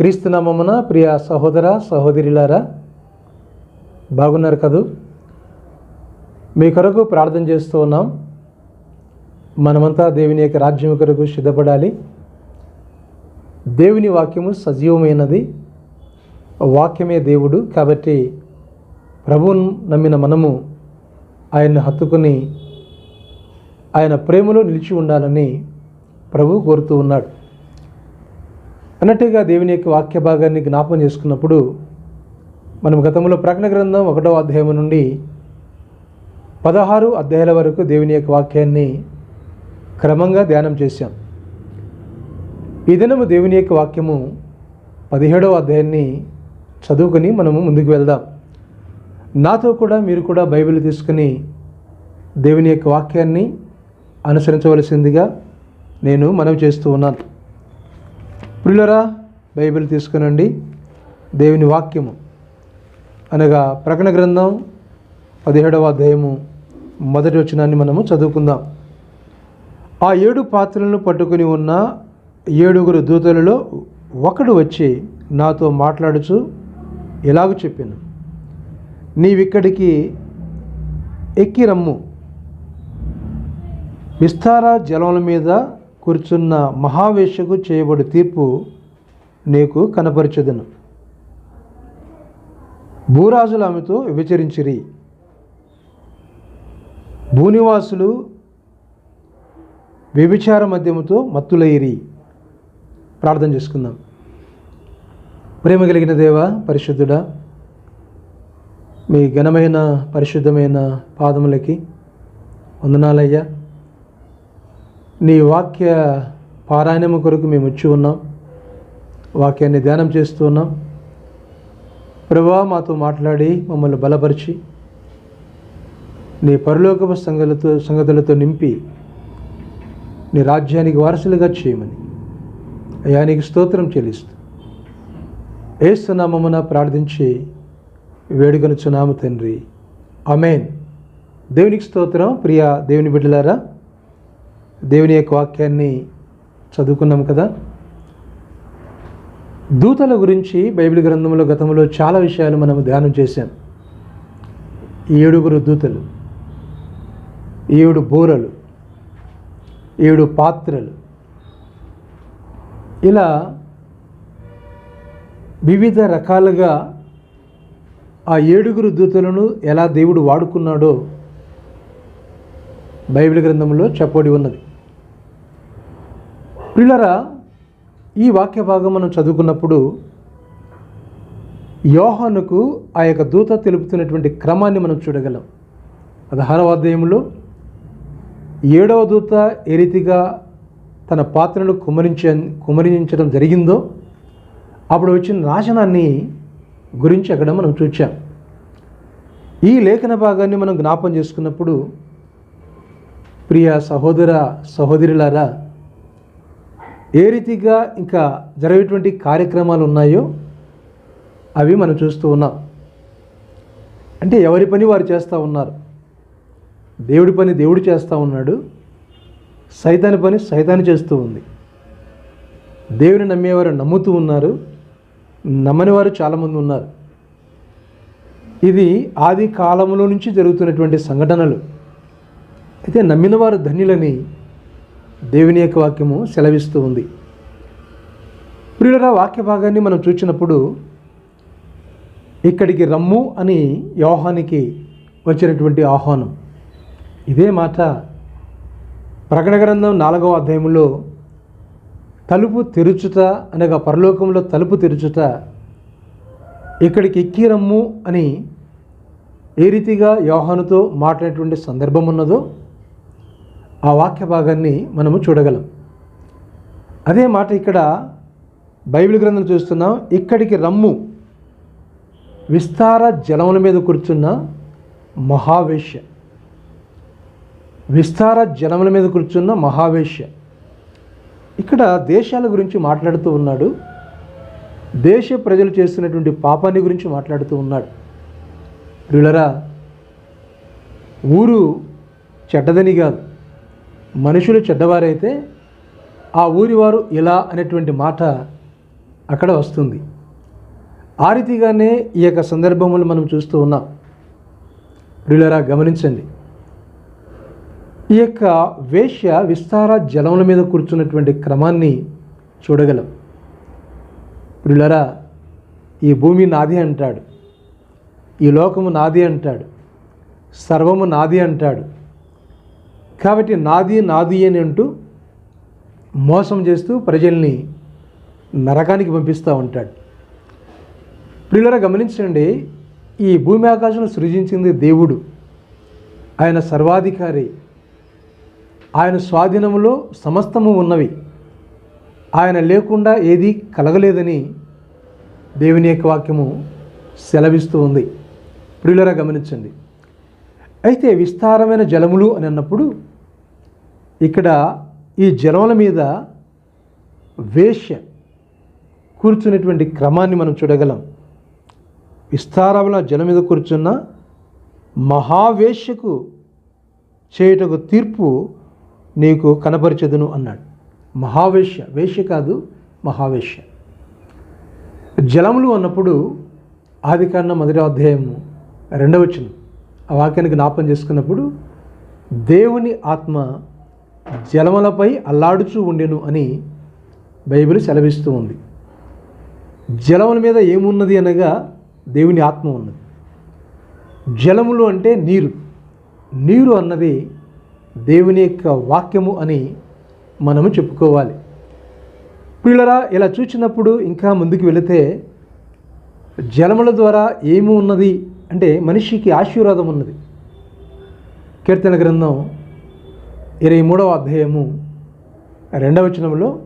క్రీస్తునామమున ప్రియ సహోదర సహోదరులారా బాగున్నారు కదూ? మీ కొరకు ప్రార్థన చేస్తూ ఉన్నాం. మనమంతా దేవుని యొక్క రాజ్యం కొరకు సిద్ధపడాలి. దేవుని వాక్యము సజీవమైనది. వాక్యమే దేవుడు కాబట్టి ప్రభువును నమ్మిన మనము ఆయన్ని హత్తుకుని ఆయన ప్రేమలో నిలిచి ఉండాలని ప్రభు కోరుతూ ఉన్నాడు. అన్నట్టుగా దేవుని యొక్క వాక్య భాగాన్ని జ్ఞాపం చేసుకున్నప్పుడు మనం గతంలో ప్రకటన గ్రంథం ఒకటో అధ్యాయం నుండి పదహారు అధ్యాయాల వరకు దేవుని యొక్క వాక్యాన్ని క్రమంగా ధ్యానం చేశాం. ఈ దినము దేవుని యొక్క వాక్యము పదిహేడవ అధ్యాయాన్ని చదువుకొని మనము ముందుకు వెళ్దాం. నాతో కూడా మీరు కూడా బైబిల్ తీసుకుని దేవుని యొక్క వాక్యాన్ని అనుసరించవలసిందిగా నేను మనవి చేస్తూ ఉన్నాను. ప్రియులరా బైబిల్ తీసుకునండి. దేవుని వాక్యము. అనగా ప్రకటన గ్రంథం పదిహేడవ అధ్యాయము మొదటి వచనాన్ని మనము చదువుకుందాం. ఆ ఏడు పాత్రలను పట్టుకుని ఉన్న ఏడుగురు దూతలలో ఒకడు వచ్చి నాతో మాట్లాడుచు ఇలాగ చెప్పాను? నీవిక్కడికి ఎక్కి రమ్ము. విస్తార జలముల మీద కూర్చున్న మహావేషకు చేయబడి తీర్పు నీకు కనపరచదను. భూరాజులు ఆమెతో విభచరించిరి. భూనివాసులు వ్యభిచార మద్యముతో మత్తులైరి ప్రార్థన చేసుకుందాం. ప్రేమ కలిగిన దేవ పరిశుద్ధుడా మీ ఘనమైన పరిశుద్ధమైన పాదములకి వందనాలయ్యా. నీ వాక్య పారాయణము కొరకు మేము వచ్చి ఉన్నాం. వాక్యాన్ని ధ్యానం చేస్తూ ఉన్నాం. ప్రభా మాతో మాట్లాడి మమ్మల్ని బలపరిచి నీ పరలోకపు సంగతులతో సంగతులతో నింపి నీ రాజ్యానికి వారసులుగా చేయమని. అయానికి స్తోత్రం చెల్లిస్తూ ఏస్తున్నామమున ప్రార్థించి వేడుకొనుచున్నాము తండ్రి. అమేన్ దేవునికి స్తోత్రం. ప్రియ దేవుని బిడ్డలారా దేవుని యొక్క వాక్యాన్ని చదువుకున్నాం కదా? దూతల గురించి బైబిల్ గ్రంథంలో గతంలో చాలా విషయాలు మనం ధ్యానం చేశాం. ఏడుగురు దూతలు ఏడు బోరలు ఏడు పాత్రలు. ఇలా వివిధ రకాలుగా ఆ ఏడుగురు దూతలను ఎలా దేవుడు వాడుకున్నాడో బైబిల్ గ్రంథంలో చెప్పబడి ఉన్నది. పిల్లరా ఈ వాక్య భాగం మనం చదువుకున్నప్పుడు యోహానుకు ఆ యొక్క దూత తెలుపుతున్నటువంటి క్రమాన్ని మనం చూడగలం. పదహారవ అధ్యాయంలో ఏడవ దూత ఏ రీతిగా తన పాత్రను కుమరించ కుమరించడం జరిగిందో అప్పుడు వచ్చిన నాశనాన్ని గురించి అక్కడ మనం చూచాం. ఈ లేఖన భాగాన్ని మనం జ్ఞాపం చేసుకున్నప్పుడు ప్రియ సహోదర సహోదరులారా ఏ రీతిగా ఇంకా జరిగేటువంటి కార్యక్రమాలు ఉన్నాయో అవి మనం చూస్తూ ఉన్నాం. అంటే ఎవరి పని వారు చేస్తూ ఉన్నారు? దేవుడి పని దేవుడు చేస్తూ ఉన్నాడు. సైతాని పని సైతాన్ని చేస్తూ ఉంది. దేవుని నమ్మేవారు నమ్ముతూ ఉన్నారు. నమ్మని వారు చాలామంది ఉన్నారు. ఇది ఆది కాలంలో నుంచి జరుగుతున్నటువంటి సంఘటనలు. అయితే నమ్మినవారు ధన్యులని దేవుని యొక్క వాక్యము సెలవిస్తూ ఉంది. ప్రియుల వాక్య భాగాన్ని మనం చూసినప్పుడు ఇక్కడికి రమ్ము అని యోహానికి వచ్చినటువంటి ఆహ్వానం. ఇదే మాట ప్రకటన గ్రంథం నాలుగవ అధ్యాయంలో తలుపు తెరుచుట అనగా పరలోకంలో తలుపు తెరుచుట ఇక్కడికి ఎక్కి రమ్ము అని ఏ రీతిగా యోహానుతో మాట్లాడేటువంటి సందర్భం ఉన్నదో ఆ వాక్య భాగాన్ని మనము చూడగలం. అదే మాట ఇక్కడ బైబిల్ గ్రంథం చూస్తున్నాం ఇక్కడికి రమ్ము. విస్తార జలముల మీద కూర్చున్న మహావేశ్య. విస్తార జలముల మీద కూర్చున్న మహావేశ్య. ఇక్కడ దేశాల గురించి మాట్లాడుతూ ఉన్నాడు. దేశ ప్రజలు చేస్తున్నటువంటి పాపాన్ని గురించి మాట్లాడుతూ ఉన్నాడు. ప్రియులరా ఊరు చెడ్డదని కాదు. మనుషులు చెడ్డవారైతే ఆ ఊరివారు ఇలా అనేటువంటి మాట అక్కడ వస్తుంది. ఆ రీతిగానే ఈ యొక్క సందర్భములు మనం చూస్తూ ఉన్నాం. ప్రియులరా గమనించండి. ఈ యొక్క వేష్య విస్తార జలముల మీద కూర్చున్నటువంటి క్రమాన్ని చూడగలం. ప్రియులరా ఈ భూమి నాది అంటాడు. ఈ లోకము నాది అంటాడు. సర్వము నాది అంటాడు. కాబట్టి నాది నాది అని అంటూ మోసం చేస్తూ ప్రజల్ని నరకానికి పంపిస్తూ ఉంటాడు. ప్రియులరా గమనించండి ఈ భూమి ఆకాశం సృజించింది దేవుడు. ఆయన సర్వాధికారి. ఆయన స్వాధీనంలో సమస్తము ఉన్నవి. ఆయన లేకుండా ఏది కలగలేదని దేవుని యొక్క వాక్యము సెలవిస్తూ ఉంది. ప్రియులరా గమనించండి. అయితే విస్తారమైన జలములు అని అన్నప్పుడు ఇక్కడ ఈ జనముల మీద వేశ్య కూర్చునేటువంటి క్రమాన్ని మనం చూడగలం. విస్తారమైన జనం మీద కూర్చున్న మహావేశ్యకు చేయుటకు తీర్పు నీకు కనపరిచెదును అన్నాడు. మహావేశ్య వేష్య కాదు మహావేశ్య. జలములు అన్నప్పుడు ఆది కాండ మొదటి అధ్యాయము రెండవ ఆ వాక్యానికి జ్ఞాపం చేసుకున్నప్పుడు దేవుని ఆత్మ జలములపై అల్లాడుచూ ఉండెను అని బైబిల్ సెలవిస్తూ ఉంది. జలముల మీద ఏమున్నది అనగా దేవుని ఆత్మ ఉన్నది. జలములు అంటే నీరు. నీరు అన్నది దేవుని యొక్క వాక్యము అని మనము చెప్పుకోవాలి. పిల్లరా ఇలా చూసినప్పుడు ఇంకా ముందుకు వెళితే జలముల ద్వారా ఏమి ఉన్నది అంటే మనిషికి ఆశీర్వాదం ఉన్నది. కీర్తన గ్రంథం ఇరవై మూడవ అధ్యాయము రెండవ వచనంలో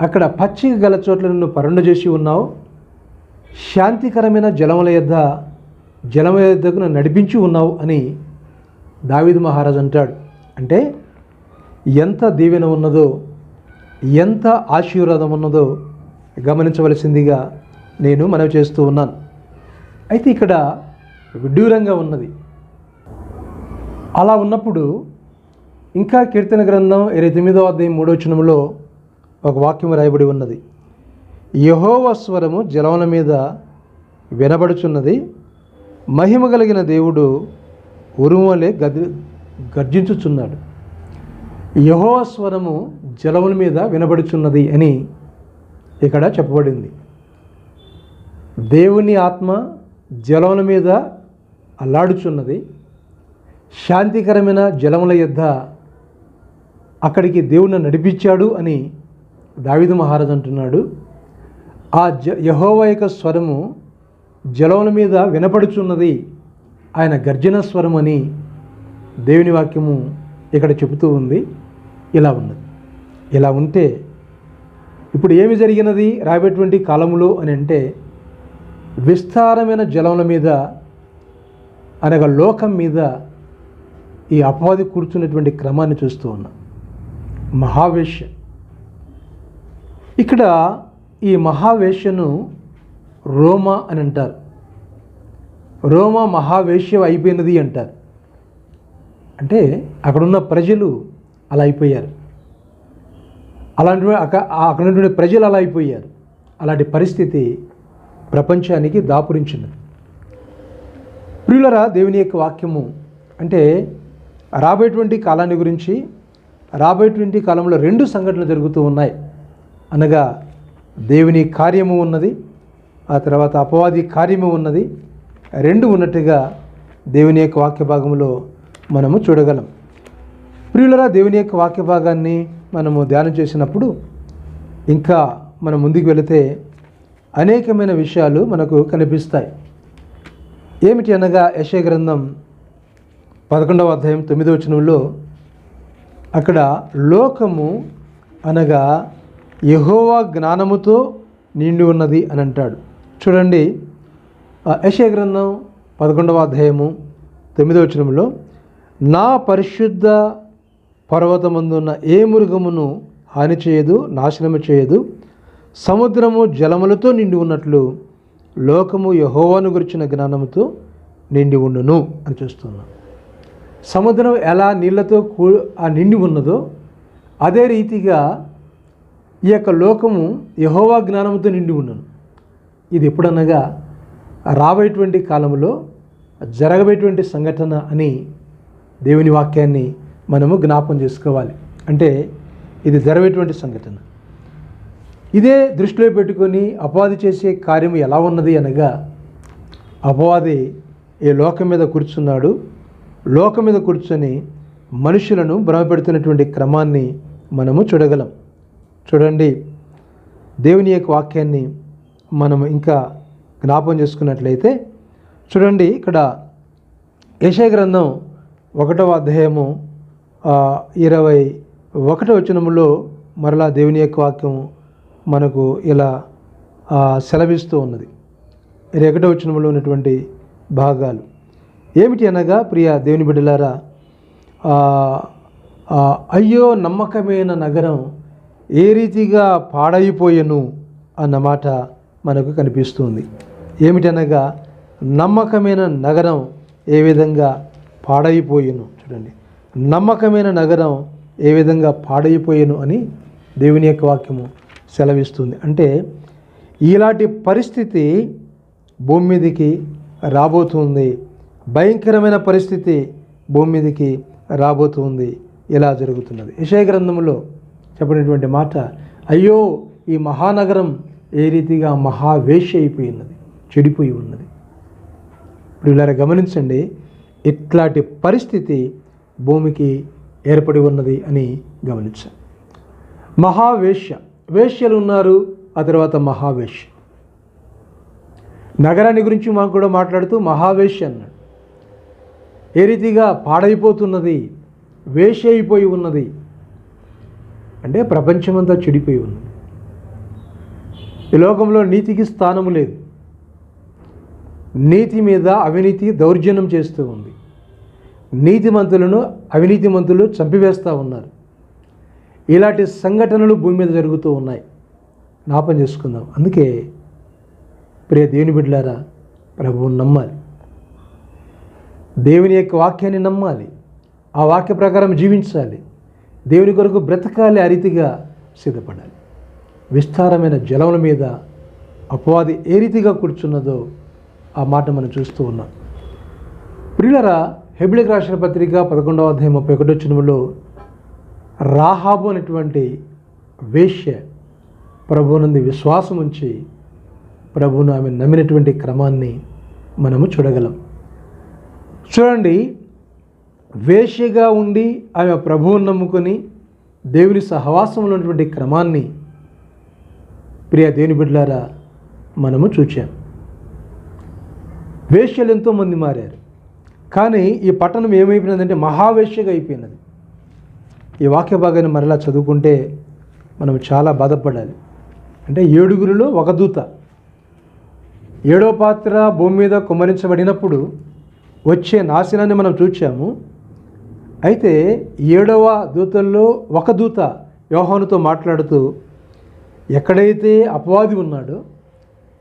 అక్కడ పచ్చిక గల చోట్ల నిన్ను పరుండు చేసి ఉన్నావు. శాంతికరమైన జలముల యొద్ద జలముల యొద్దకు నన్ను నడిపించి ఉన్నావు అని దావిద్ మహారాజ్ అంటాడు. అంటే ఎంత దీవెన ఉన్నదో ఎంత ఆశీర్వాదం ఉన్నదో గమనించవలసిందిగా నేను మనవి చేస్తూ ఉన్నాను. అయితే ఇక్కడ విడ్డూరంగా ఉన్నది. అలా ఉన్నప్పుడు ఇంకా కీర్తన గ్రంథం ఇరవై తొమ్మిదో అధ్యాయం మూడో వచనంలో ఒక వాక్యం రాయబడి ఉన్నది. యహోవ స్వరము జలముల మీద వినబడుచున్నది. మహిమ కలిగిన దేవుడు ఉరుమలే గది గర్జించుచున్నాడు. యహోవ స్వరము జలముల మీద వినబడుచున్నది అని ఇక్కడ చెప్పబడింది. దేవుని ఆత్మ జలముల మీద అల్లాడుచున్నది. శాంతికరమైన జలముల యొద్ద అక్కడికి దేవుని నడిపించాడు అని దావిదు మహారాజు అంటున్నాడు. ఆ జ యహోవ యొక్క స్వరము జలముల మీద వినపడుచున్నది. ఆయన గర్జన స్వరం అని దేవుని వాక్యము ఇక్కడ చెబుతూ ఉంది. ఇలా ఉన్నది. ఇలా ఉంటే ఇప్పుడు ఏమి జరిగినది? రాబేటువంటి కాలంలో అని అంటే విస్తారమైన జలముల మీద అనగా లోకం మీద ఈ అపవాది కూర్చున్నటువంటి క్రమాన్ని చూస్తూ ఉన్నాం. మహావేశ్య. ఇక్కడ ఈ మహావేశ్యను రోమా అని అంటారు. రోమా మహావేశ్యం అయిపోయినది అంటారు. అంటే అక్కడున్న ప్రజలు అలా అయిపోయారు. అలాంటి అక్కడ ఉన్నటువంటి ప్రజలు అలా అయిపోయారు. అలాంటి పరిస్థితి ప్రపంచానికి దాపురించినది ప్రియులరా దేవుని యొక్క వాక్యము అంటే రాబోయేటువంటి కాలాన్ని గురించి రాబోయేటువంటి కాలంలో రెండు సంఘటనలు జరుగుతూ ఉన్నాయి. అనగా దేవుని కార్యము ఉన్నది ఆ తర్వాత అపవాది కార్యము ఉన్నది. రెండు ఉన్నట్టుగా దేవుని యొక్క వాక్య భాగంలో మనము చూడగలం. ప్రియులరా దేవుని యొక్క వాక్య భాగాన్ని మనము ధ్యానం చేసినప్పుడు ఇంకా మనం ముందుకు వెళితే అనేకమైన విషయాలు మనకు కనిపిస్తాయి. ఏమిటి అనగా యశయ గ్రంథం పదకొండవ అధ్యాయం తొమ్మిదవ వచనంలో అక్కడ లోకము అనగా యహోవా జ్ఞానముతో నిండి ఉన్నది అని అంటాడు. చూడండి ఆ యశయ గ్రంథం పదకొండవ అధ్యాయము తొమ్మిదవ వచనంలో నా పరిశుద్ధ పర్వతమందున్న ఏ మృగమును హాని చేయదు నాశనము చేయదు సముద్రము జలములతో నిండి ఉన్నట్లు లోకము యహోవాను గురించిన జ్ఞానముతో నిండి ఉండును అని చూస్తున్నాం. సముద్రం ఎలా నీళ్ళతో కూ ఆ నిండి ఉన్నదో అదే రీతిగా ఈ యొక్క లోకము యహోవా జ్ఞానంతో నిండి ఉన్నాను. ఇది ఎప్పుడనగా రాబోయేటువంటి కాలంలో జరగబోయేటువంటి సంఘటన అని దేవుని వాక్యాన్ని మనము జ్ఞాపం చేసుకోవాలి. అంటే ఇది జరగేటువంటి సంఘటన. ఇదే దృష్టిలో పెట్టుకొని అపవాది చేసే కార్యం ఎలా ఉన్నది అనగా అపవాది ఈ లోకం మీద కూర్చున్నాడు లోకం మీద కూర్చొని మనుషులను భ్రమపెడుతున్నటువంటి క్రమాన్ని మనము చూడగలం. చూడండి దేవుని యొక్క వాక్యాన్ని మనం ఇంకా జ్ఞాపం చేసుకున్నట్లయితే చూడండి ఇక్కడ యశయ గ్రంథం ఒకటవ అధ్యాయము ఇరవై ఒకటవ వచనములో మరలా దేవుని యొక్క వాక్యం మనకు ఇలా సెలవిస్తూ ఉన్నది. ఇరవై ఒకటవ వచనంలో ఉన్నటువంటి భాగాలు. ఏమిటి అనగా ప్రియ దేవుని బిడ్డలారా అయ్యో నమ్మకమైన నగరం ఏ రీతిగా పాడైపోయెను అన్నమాట మనకు కనిపిస్తుంది. ఏమిటనగా నమ్మకమైన నగరం ఏ విధంగా పాడైపోయెను చూడండి. నమ్మకమైన నగరం ఏ విధంగా పాడైపోయెను అని దేవుని యొక్క వాక్యము సెలవిస్తుంది. అంటే ఇలాంటి పరిస్థితి భూమి మీదకి రాబోతుంది భయంకరమైన పరిస్థితి భూమి మీదకి రాబోతుంది. ఇలా జరుగుతున్నది? యశయ గ్రంథంలో చెప్పినటువంటి మాట అయ్యో ఈ మహానగరం ఏ రీతిగా మహావేశ్య అయిపోయి ఉన్నది చెడిపోయి ఉన్నది. ఇప్పుడు ఇలా గమనించండి ఇట్లాంటి పరిస్థితి భూమికి ఏర్పడి ఉన్నది అని గమనించాలి మహావేశ్య వేష్యలు ఉన్నారు ఆ తర్వాత మహావేష్య నగరాన్ని గురించి మాకు కూడా మాట్లాడుతూ మహావేశ్య అన్నాడు. ఏ రీతిగా పాడైపోతున్నది వేషి అయిపోయి ఉన్నది? అంటే ప్రపంచమంతా చెడిపోయి ఉన్నది. ఈ లోకంలో నీతికి స్థానము లేదు. నీతి మీద అవినీతి దౌర్జన్యం చేస్తూ ఉంది. నీతిమంతులను అవినీతిమంతులు చంపివేస్తూ ఉన్నారు. ఇలాంటి సంఘటనలు భూమి మీద జరుగుతూ ఉన్నాయి. జ్ఞాపం చేసుకుందాం. అందుకే ప్రియ దేవుని బిడ్డలారా ప్రభువుని నమ్మాలి. దేవుని యొక్క వాక్యాన్ని నమ్మాలి. ఆ వాక్య ప్రకారం జీవించాలి. దేవుని కొరకు బ్రతకాలి ఆ రీతిగా సిద్ధపడాలి. విస్తారమైన జలముల మీద అపవాది ఏ రీతిగా కూర్చున్నదో ఆ మాట మనం చూస్తూ ఉన్నాం. ప్రియులరా హెబిలిక్ రాసిన పత్రిక పదకొండవ అధ్యాయం ముప్పై ఒకటో చినుములో రాహాబు అనేటువంటి వేష్య ప్రభువునంది విశ్వాసం ఉంచి ప్రభువును ఆమె నమ్మినటువంటి క్రమాన్ని మనము చూడగలం. చూడండి వేశ్యగా ఉండి ఆమె ప్రభువును నమ్ముకొని దేవుని సహవాసంలో ఉన్నటువంటి క్రమాన్ని ప్రియ దేవుని బిడ్డలారా మనము చూచాం. వేశ్యలు ఎంతోమంది మారారు. కానీ ఈ పట్టణం ఏమైపోయినదంటే మహావేష్యగా అయిపోయినది. ఈ వాక్య భాగాన్ని మరలా చదువుకుంటే మనం చాలా బాధపడాలి. అంటే ఏడుగురిలో ఒక దూత. ఏడో పాత్ర భూమి మీద కుమరించబడినప్పుడు వచ్చే నాశనాన్ని మనం చూచాము. అయితే ఏడవ దూతల్లో ఒక దూత యోహానుతో మాట్లాడుతూ ఎక్కడైతే అపవాది ఉన్నాడో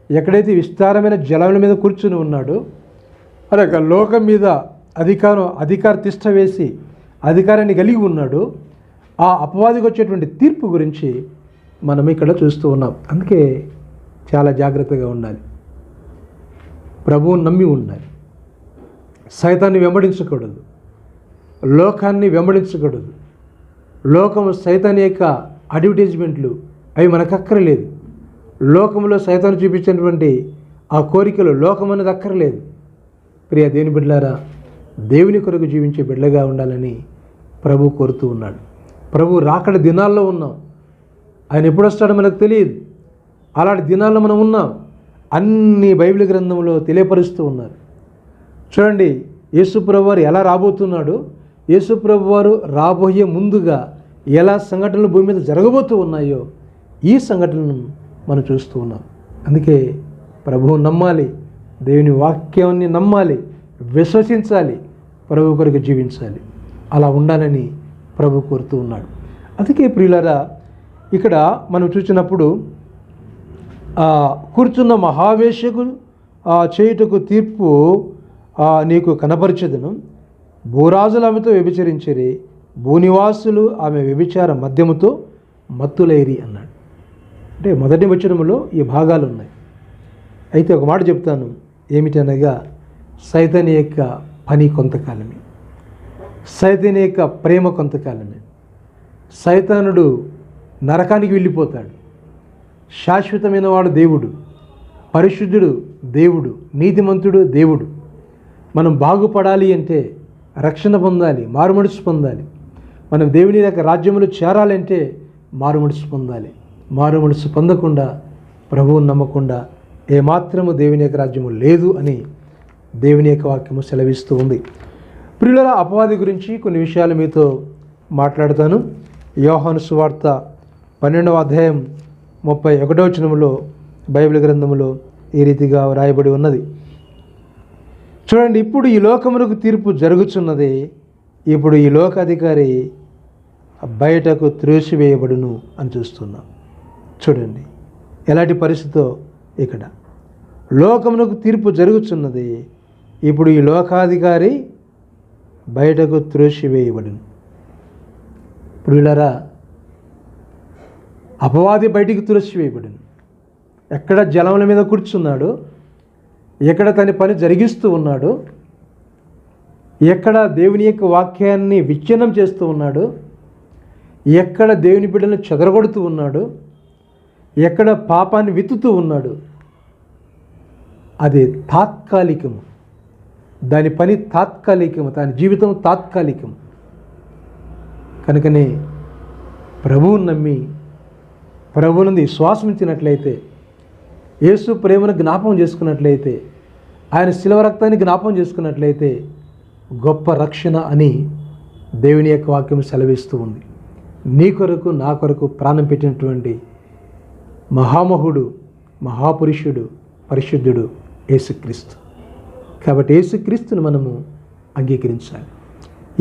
ఎక్కడైతే విస్తారమైన జలముల మీద కూర్చుని ఉన్నాడో అలాగ లోకం మీద అధికారం అధికార తిష్ట వేసి అధికారాన్ని కలిగి ఉన్నాడు ఆ అపవాదికి వచ్చేటువంటి తీర్పు గురించి మనం ఇక్కడ చూస్తూ ఉన్నాం. అందుకే చాలా జాగ్రత్తగా ఉండాలి. ప్రభువుని నమ్మి ఉండాలి. సైతాన్ని వెంబడించకూడదు. లోకాన్ని వెంబడించకూడదు. లోకం సైతాన్ యొక్క అడ్వర్టైజ్మెంట్లు అవి మనకు అక్కరలేదు లోకంలో సైతాన్ని చూపించినటువంటి ఆ కోరికలు లోకం అనేది అక్కర్లేదు. ప్రియ దేవుని బిడ్డలారా దేవుని కొరకు జీవించే బిడ్డగా ఉండాలని ప్రభు కోరుతూ ఉన్నాడు. ప్రభు రాకడ దినాల్లో ఉన్నాం. ఆయన ఎప్పుడు వస్తాడో మనకు తెలియదు. అలాంటి దినాల్లో మనం ఉన్నాం. అన్ని బైబిల్ గ్రంథంలో తెలియపరుస్తూ ఉన్నారు. చూడండి యేసుప్రభు వారు ఎలా రాబోతున్నాడు? యేసుప్రభు వారు రాబోయే ముందుగా ఎలా సంఘటనలు భూమి మీద జరగబోతూ ఉన్నాయో ఈ సంఘటనను మనం చూస్తూ ఉన్నాం. అందుకే ప్రభువు నమ్మాలి దేవుని వాక్యాన్ని నమ్మాలి విశ్వసించాలి ప్రభు కొరకు జీవించాలి. అలా ఉండాలని ప్రభు కోరుతూ ఉన్నాడు. అందుకే ప్రియులరా ఇక్కడ మనం చూసినప్పుడు కూర్చున్న మహావేశకు చేయుటకు తీర్పు నీకు కనపరిచెదను. భూరాజులు ఆమెతో వ్యభిచరించిరి భూనివాసులు ఆమె వ్యభిచార మద్యముతో మత్తులైరి అన్నాడు. అంటే మొదటి వచనములో ఈ భాగాలు ఉన్నాయి అయితే ఒక మాట చెప్తాను ఏమిటనగా సైతని యొక్క పని కొంతకాలమే. సైతని యొక్క ప్రేమ కొంతకాలమే. సైతానుడు నరకానికి వెళ్ళిపోతాడు. శాశ్వతమైన వాడు దేవుడు పరిశుద్ధుడు దేవుడు నీతిమంతుడు దేవుడు. మనం బాగుపడాలి అంటే రక్షణ పొందాలి మారుమడుసు పొందాలి. మనం దేవుని యొక్క రాజ్యంలో చేరాలంటే మారుమడుసు పొందాలి. మారుమడుసు పొందకుండా ప్రభువును నమ్మకుండా ఏమాత్రము దేవుని యొక్క రాజ్యము లేదు అని దేవుని యొక్క వాక్యము సెలవిస్తూ ఉంది. ప్రియుల అపవాది గురించి కొన్ని విషయాలు మీతో మాట్లాడతాను. యోహాను సువార్త పన్నెండవ అధ్యాయం ముప్పై ఒకటో వచనములో బైబిల్ గ్రంథములో ఈ రీతిగా వ్రాయబడి ఉన్నది. చూడండి ఇప్పుడు ఈ లోకమునకు తీర్పు జరుగుచున్నది. ఇప్పుడు ఈ లోకాధికారి బయటకు త్రోసివేయబడును అని చూస్తున్నాం. చూడండి ఎలాంటి పరిస్థితో ఇక్కడ? లోకమునకు తీర్పు జరుగుచున్నది. ఇప్పుడు ఈ లోకాధికారి బయటకు త్రోసివేయబడును. ఇప్పుడు వీళ్ళరా అపవాది బయటికి తులసివేయబడిను ఎక్కడ జలముల మీద కూర్చున్నాడు ఎక్కడ తన పని జరిగిస్తూ ఉన్నాడు? ఎక్కడ దేవుని యొక్క వాక్యాన్ని విచ్ఛిన్నం చేస్తూ ఉన్నాడు? ఎక్కడ దేవుని బిడ్డలను చెదరగొడుతూ ఉన్నాడు? ఎక్కడ పాపాన్ని విత్తుతూ ఉన్నాడు? అది తాత్కాలికము. దాని పని తాత్కాలికము. దాని జీవితం తాత్కాలికం కనుకనే ప్రభువుని నమ్మి ప్రభువునందు విశ్వాసం ఇచ్చినట్లయితే యేసు ప్రేమను జ్ఞాపం చేసుకున్నట్లయితే ఆయన శిలవ రక్తాన్ని జ్ఞాపం చేసుకున్నట్లయితే గొప్ప రక్షణ అని దేవుని యొక్క వాక్యం సెలవిస్తూ ఉంది. నీ కొరకు నా కొరకు ప్రాణం పెట్టినటువంటి మహామహుడు మహాపురుషుడు పరిశుద్ధుడు యేసుక్రీస్తు. కాబట్టి యేసుక్రీస్తుని మనము అంగీకరించాలి.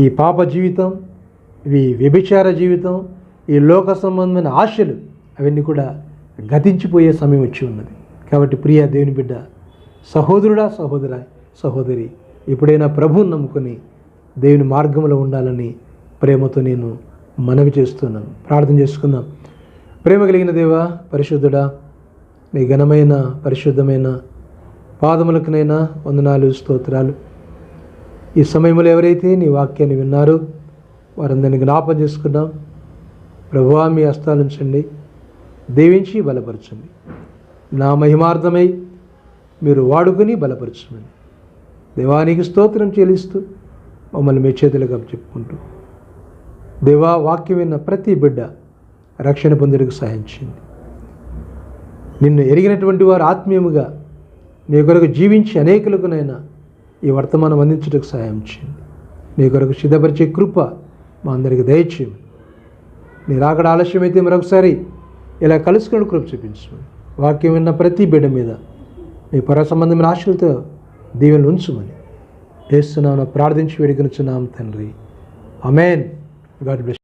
ఈ పాప జీవితం ఈ వ్యభిచార జీవితం ఈ లోక సంబంధమైన ఆశలు అవన్నీ కూడా గతించిపోయే సమయం వచ్చి ఉన్నది. కాబట్టి ప్రియ దేవుని బిడ్డ సహోదరుడా సహోదర సహోదరి ఎప్పుడైనా ప్రభువుని నమ్ముకొని దేవుని మార్గంలో ఉండాలని ప్రేమతో నేను మనవి చేస్తున్నాను. ప్రార్థన చేసుకుందాం. ప్రేమ కలిగిన దేవా పరిశుద్ధుడా నీ ఘనమైన పరిశుద్ధమైన పాదములకునైనా వందనాలు స్తోత్రాలు. ఈ సమయంలో ఎవరైతే నీ వాక్యాన్ని విన్నారో వారందరిని జ్ఞాపం చేసుకున్నాం ప్రభువా మీ హస్తాలుంచండి దీవించి బలపరచండి. నా మహిమార్థమై మీరు వాడుకొని బలపరచమని దేవానికి స్తోత్రం చెల్లిస్తూ మమ్మల్ని మీ చేతులకు చెప్పుకుంటూ. దేవా వాక్యం విన్న ప్రతి బిడ్డ రక్షణ పొందుటకు సహాయించింది చేయండి. నిన్ను ఎరిగినటువంటి వారు ఆత్మీయముగా నీ కొరకు జీవించి అనేకులకునైనా ఈ వర్తమానం అందించుటకు సహాయం చేయండి. నీ కొరకు సిద్ధపరిచే కృప మా అందరికి దయచేయమని. నీ అక్కడ ఆలస్యమైతే మరొకసారి ఇలా కలుసుకుని కృప చూపించు వాక్యం విన్న ప్రతి బిడ్డ మీద మీ పర సంబంధమైన ఆశలతో దీవెనలు ఉంచుమని. వేస్తున్నాను ప్రార్థించి వేడుకొనుచున్నాం తండ్రి. అమేన్ గాడ్ బ్లెస్